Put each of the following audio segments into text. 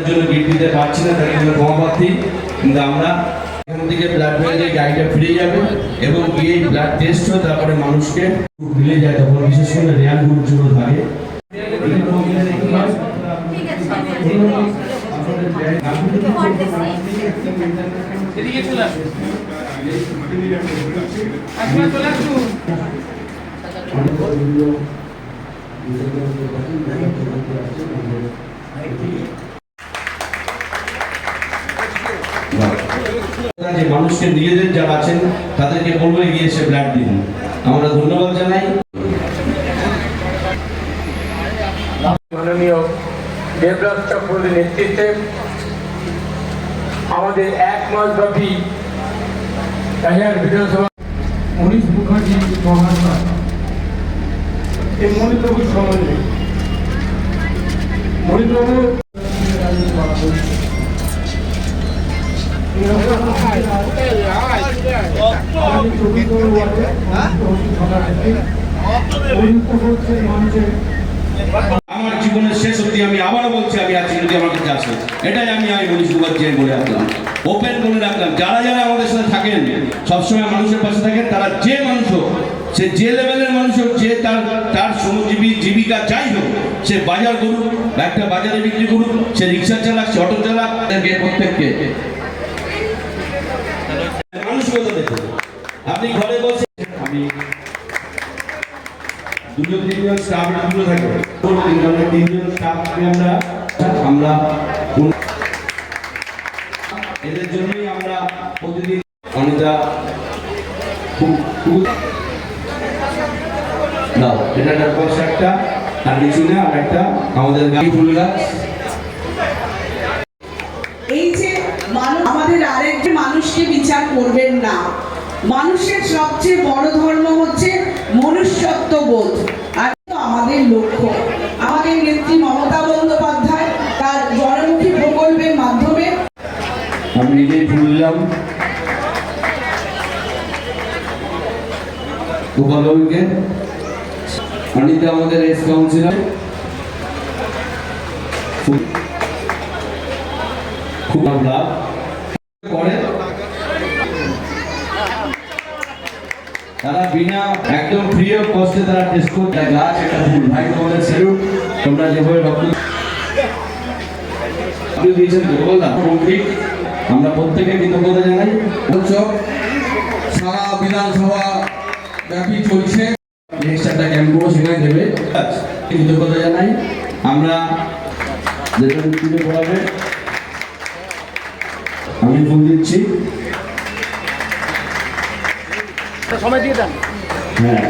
জন্য গিফট দিতে পারছি না তাদের জন্য ক্ষমা কিন্তু আমরা এখান গাড়িটা ফিরে যাবে এবং ব্লাড টেস্ট হয় তারপরে মানুষকে মিলে যায় বিশেষ করে রেয়ার গ্রুপগুলো থাকে এদিকে চলে আসুন আসুন চলে আসুন মানুষকে নিজেদের যারা আছেন তাদেরকে বলব এগিয়ে এসে ব্লাড দিন। আমরা ধন্যবাদ জানাই। মাননীয় দেবরাজ চক্রবর্তীর নেতৃত্বে আমাদের এক মাস ব্যাপী কাহিয়ার বিধানসভা। মনীষ মুখার্জি মহাত্মা। এই মণিপ্রভুর সম্বন্ধে। আমার জীবনের শেষ অবধি আমি আবারও বলছি, আমি আছি যদি আমার কাছে আসে এটাই আমি আমি মনীষ মুখার্জি আমি বলে রাখলাম। ওপেন বলে রাখলাম। যারা যারা আমাদের সাথে থাকেন, সবসময় মানুষের পাশে থাকেন, তারা যে মানুষ হোক, সে যে লেভেলের মানুষ হোক, যে তার তার শ্রমজীবী জীবিকা যাই হোক, সে বাজার করুক, একটা বাজারে বিক্রি করুক, সে রিক্সা চালাক, সে অটো চালাক প্রত্যেককে মানসিকতা দেখুন আপনি ঘরে বসে আমি দুটো তিনজন স্টাফ দুটো থাকে। পুরো তিনজনের তিনজন স্টাফকে আমরা? আমরা এদের জন্যই আমরা প্রতিদিন অনেকটা দাও, এটা একটা না, আর একটা আমাদের গাড়ি ফুল গাছ। এই যে মানুষ আমাদের আরেকটি মানুষকে বিচার করবেন না। মানুষের সবচেয়ে বড় ধর্ম হচ্ছে মনুষ্যত্ব বোধ। আর তো আমাদের লক্ষ্য। আমাদের নেত্রী মমতা বন্দ্যোপাধ্যায় তার জনমুখী প্রকল্পের মাধ্যমে আমি নিজেই ফুল দিলাম গোপালকে অনিতা আমাদের এস কাউন্সিলর। খুব লাভ করে তারা বিনা একদম ফ্রি অফ কস্টে তারা টেস্ট করতে গাছ একটা ফুল ভাই, তোমাদের স্যালুট তোমরা যেভাবে রক্ত আপনি দিয়েছেন কমপ্লিট। আমরা প্রত্যেকে কৃতজ্ঞতা জানাই। উৎসব সারা বিধানসভা ব্যাপী চলছে। নেক্সট একটা ক্যাম্প সেখানে দেবে। কৃতজ্ঞতা জানাই। আমরা যেটা তুলে পড়াবে, আমি ফোন দিচ্ছি। সময় দিয়ে দেন। আমরা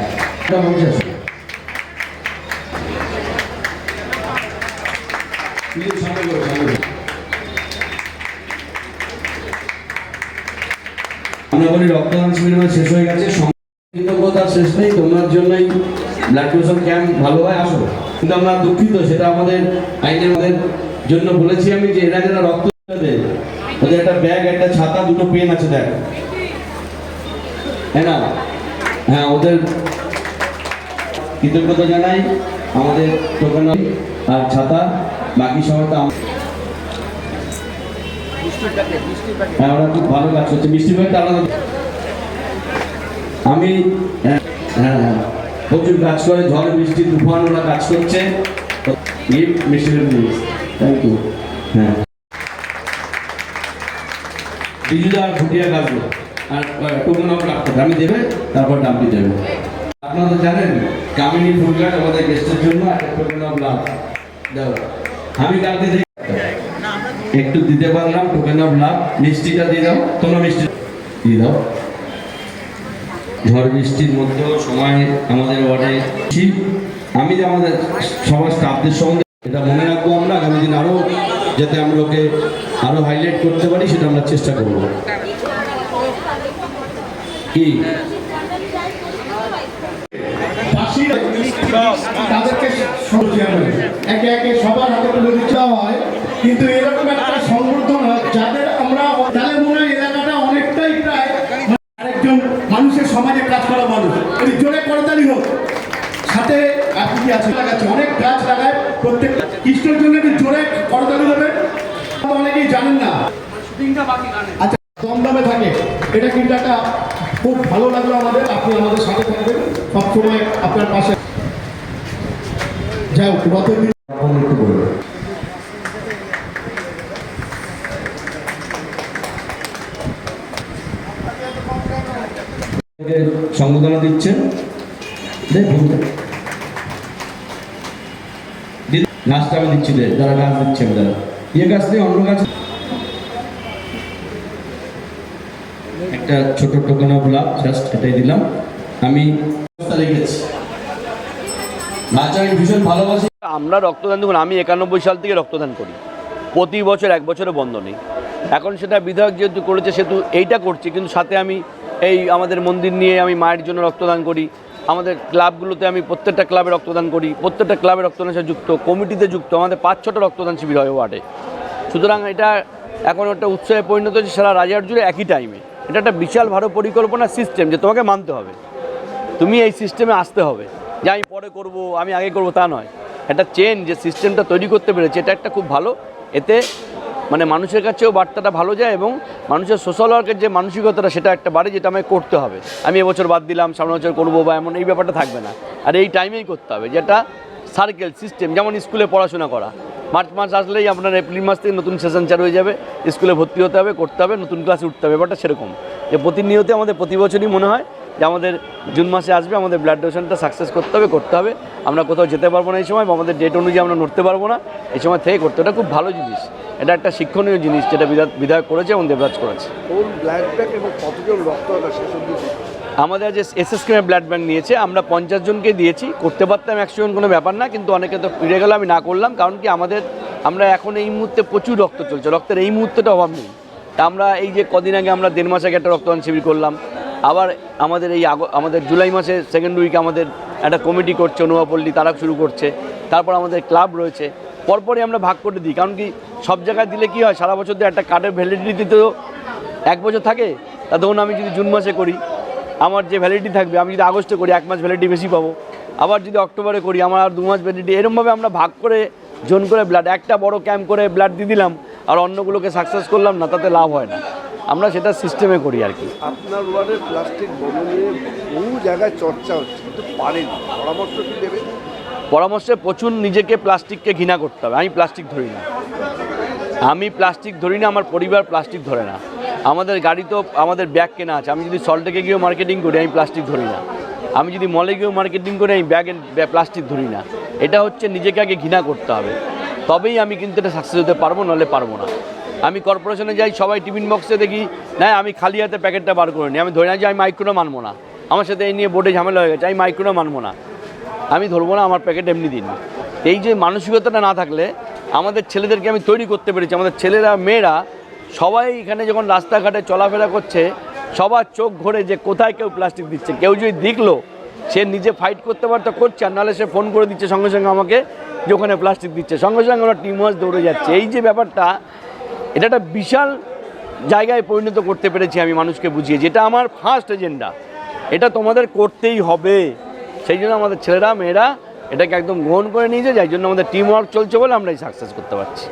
বলি রক্তদান শিবির শেষ হয়ে গেছে। কৃতজ্ঞতার শেষ নেই। তোমার জন্যই ব্লাড ডোনেশন ক্যাম্প ভালো হয়, আসো। কিন্তু আমরা দুঃখিত, সেটা আমাদের আইনের আমাদের জন্য বলেছি আমি যে এরা যারা রক্ত ওদের একটা ব্যাগ, একটা ছাতা, দুটো পেন আছে, দেখ। হ্যাঁ না? হ্যাঁ ওদের কৃতজ্ঞতা জানাই আমাদের টোকেন আর ছাতা, বাকি সময়টা হ্যাঁ ওরা খুব ভালো কাজ করছে। মিষ্টি ভাইটা আলাদা। আমি হ্যাঁ হ্যাঁ হ্যাঁ প্রচুর কাজ করে, ঝড় বৃষ্টি, তুফান, ওরা কাজ করছে। থ্যাংক ইউ হ্যাঁ। বিজুদা ভুটিয়া কাজবে আর দেবে তারপর দেবে। আপনারা জানেন কামিনী ফুলগাট আমাদের গেস্টের জন্য আমি কালকে একটু দিতে পারলাম টোকেন অফ লাভ। মিষ্টিটা দিয়ে দাও মিষ্টি দিয়ে দাও। ঝড় বৃষ্টির মধ্যেও সময় আমাদের ওয়ার্ডে ছি, আমি যে আমাদের সবার স্টাফদের সঙ্গে এটা মনে রাখব আমরা আগামী দিন আরও যাতে আমরা ওকে আরও হাইলাইট করতে পারি সেটা আমরা চেষ্টা করব। কি? তাদেরকে একে একে সবার হাতে তুলে দিতে হয়। কিন্তু এরকম একটা সংবর্ধন যাদের আমরা তাহলে মনে হয় এলাকাটা অনেকটাই প্রায় আরেকজন মানুষের সমাজে কাজ করা মানুষ। যদি জোরে করতালি হোক। সাথে আপনি কি আছে লাগাচ্ছে। অনেক গাছ লাগায়। প্রত্যেক কৃষ্ণের জন্য একটু জোরে করতালি দেবে জানেন না। আচ্ছা কম দামে থাকে। এটা কিন্তু একটা খুব ভালো লাগল আমাদের। আপনি আমাদের সাথে থাকবেন। সবসময় আপনার পাশে। যাই হোক রথের দিন বলবেন দিচ্ছেন। গাছটা আমি দিচ্ছি যারা গাছ দিচ্ছেন যারা ইয়ে গাছ দিয়ে অন্য গাছ একটা ছোট টোকেন অফ লাভ জাস্ট এটাই দিলাম। আমি রেখেছি আমি ভীষণ ভালোবাসি। আমরা রক্তদান দেখুন আমি একানব্বই সাল থেকে রক্তদান করি। প্রতি বছর এক বছরে বন্ধ নেই। এখন সেটা বিধায়ক যেহেতু করেছে, সেহেতু এইটা করছি, কিন্তু সাথে আমি এই আমাদের মন্দির নিয়ে আমি মায়ের জন্য রক্তদান করি। আমাদের ক্লাবগুলোতে আমি প্রত্যেকটা ক্লাবে রক্তদান করি, প্রত্যেকটা ক্লাবে রক্তদানের সাথে যুক্ত, কমিটিতে যুক্ত, আমাদের পাঁচ ছটা রক্তদান শিবির হয় ওয়ার্ডে। সুতরাং এটা এখন একটা উৎসবে পরিণত হয়েছে, সারা রাজার জুড়ে একই টাইমে এটা একটা বিশাল ভালো পরিকল্পনা সিস্টেম যে তোমাকে মানতে হবে। তুমি এই সিস্টেমে আসতে হবে। যে আমি পরে করব, আমি আগে করব, তা নয়। একটা চেন যে সিস্টেমটা তৈরি করতে পেরেছে, এটা একটা খুব ভালো। এতে মানে মানুষের কাছেও বার্তাটা ভালো যায় এবং মানুষের সোশ্যাল ওয়ার্কের যে মানসিকতাটা, সেটা একটা বাড়ে যেটা আমাকে করতে হবে। আমি এবছর বাদ দিলাম সামনে বছর করব বা এমন, এই ব্যাপারটা থাকবে না। আর এই টাইমেই করতে হবে যেটা সার্কেল সিস্টেম যেমন স্কুলে পড়াশোনা করা। মার্চ মাস আসলেই আপনার এপ্রিল মাস থেকে নতুন সেশন চালু হয়ে যাবে। স্কুলে ভর্তি হতে হবে, করতে হবে, নতুন ক্লাসে উঠতে হবে, ব্যাপারটা সেরকম। যে প্রতিনিয়ত আমাদের প্রতি বছরই মনে হয় যে আমাদের জুন মাসে আসবে, আমাদের ব্লাড ডোনেশনটা সাকসেস করতে হবে করতে হবে। আমরা কোথাও যেতে পারব না এই সময় বা আমাদের ডেট অনুযায়ী আমরা নড়তে পারব না। এই সময় থেকে করতে। এটা খুব ভালো জিনিস। এটা একটা শিক্ষণীয় জিনিস যেটা বিধায়ক করেছে এবং দেবরাজ করেছে। আমাদের যে এসএসকেএম ব্লাড ব্যাঙ্ক নিয়েছে, আমরা পঞ্চাশ জনকে দিয়েছি। করতে পারতাম একশো জন কোনো ব্যাপার না, কিন্তু অনেকে তো ফিরে গেল, আমি না করলাম, কারণ কি আমাদের, আমরা এখন এই মুহূর্তে প্রচুর রক্ত চলছে। রক্তের এই মুহূর্তটা অভাব নেই। তা আমরা এই যে কদিন আগে আমরা দেড় মাস আগে একটা রক্তদান শিবির করলাম, আবার আমাদের এই আগ আমাদের জুলাই মাসে সেকেন্ড উইকে আমাদের একটা কমিটি করছে অনুয়াপল্লী তারা শুরু করছে, তারপর আমাদের ক্লাব রয়েছে। পরপরই আমরা ভাগ করে দিই, কারণ কি সব জায়গায় দিলে কি হয়, সারা বছর তো একটা কার্ডের ভ্যালিডিটি তো এক বছর থাকে। তা ধরুন আমি যদি জুন মাসে করি আমার যে ভ্যালিডিটি থাকবে আমি যদি আগস্টে করি এক মাস ভ্যালিডিটি বেশি পাবো। আবার যদি অক্টোবরে করি আমার আর দু মাস ভ্যালিডিটি এরমভাবে আমরা ভাগ করে জোন করে ব্লাড একটা বড় ক্যাম্প করে ব্লাড দিয়ে দিলাম আর অন্যগুলোকে সাকসেস করলাম না তাতে লাভ হয় না। আমরা সেটা সিস্টেমে করি আর কি। আপনার ওয়ার্ডের প্লাস্টিক বন্ধ নিয়ে বহু জায়গায় চর্চা হচ্ছে কিন্তু পারেন। পরামর্শ কি দেবে? পরামর্শে প্রচুর নিজেকে প্লাস্টিককে ঘৃণা করতে হবে। আমি প্লাস্টিক ধরি না। আমি প্লাস্টিক ধরি না আমার পরিবার প্লাস্টিক ধরে না। আমাদের গাড়ি তো আমাদের ব্যাগ কেনা আছে। আমি যদি সল্টেকে গিয়েও মার্কেটিং করি, আমি প্লাস্টিক ধরি না। আমি যদি মলে গিয়েও মার্কেটিং করি, আমি ব্যাগ প্লাস্টিক ধরি না। এটা হচ্ছে নিজেকে আগে ঘৃণা করতে হবে। তবেই আমি কিন্তু এটা সাকসেস হতে পারব, নাহলে পারব না। আমি কর্পোরেশনে যাই, সবাই টিফিন বক্সে দেখি, না, আমি খালি হাতে প্যাকেটটা বার করে নিই আমি ধরি না যে আমি মাইক্রোনা মানবো না। আমার সাথে এই নিয়ে বোর্ডে ঝামেলা হয়ে গেছে, আমি মাইক্রোনা মানবো না। আমি ধরবো না, আমার প্যাকেট এমনি দিন। এই যে মানসিকতাটা না থাকলে আমাদের ছেলেদেরকে আমি তৈরি করতে পেরেছি। আমাদের ছেলেরা, মেয়েরা সবাই এখানে যখন রাস্তাঘাটে চলাফেরা করছে, সবার চোখ ঘোরে যে কোথায় কেউ প্লাস্টিক দিচ্ছে। কেউ যদি দেখল, সে নিজে ফাইট করতে পারতো, করছে, আর নাহলে সে ফোন করে দিচ্ছে, সঙ্গে সঙ্গে আমাকে যে ওখানে প্লাস্টিক দিচ্ছে। সঙ্গে সঙ্গে ওরা টিম দৌড়ে যাচ্ছে। এই যে ব্যাপারটা, এটা একটা বিশাল জায়গায় পরিণত করতে পেরেছি আমি মানুষকে বুঝিয়ে, যেটা আমার ফার্স্ট এজেন্ডা এটা তোমাদের করতেই হবে। সেই জন্য আমাদের ছেলেরা, মেয়েরা, এটাকে একদম গ্রহণ করে নিয়েছে যাই জন্য আমাদের টিম ওয়ার্ক চলছে বলে আমরা এই সাকসেস করতে পারছি।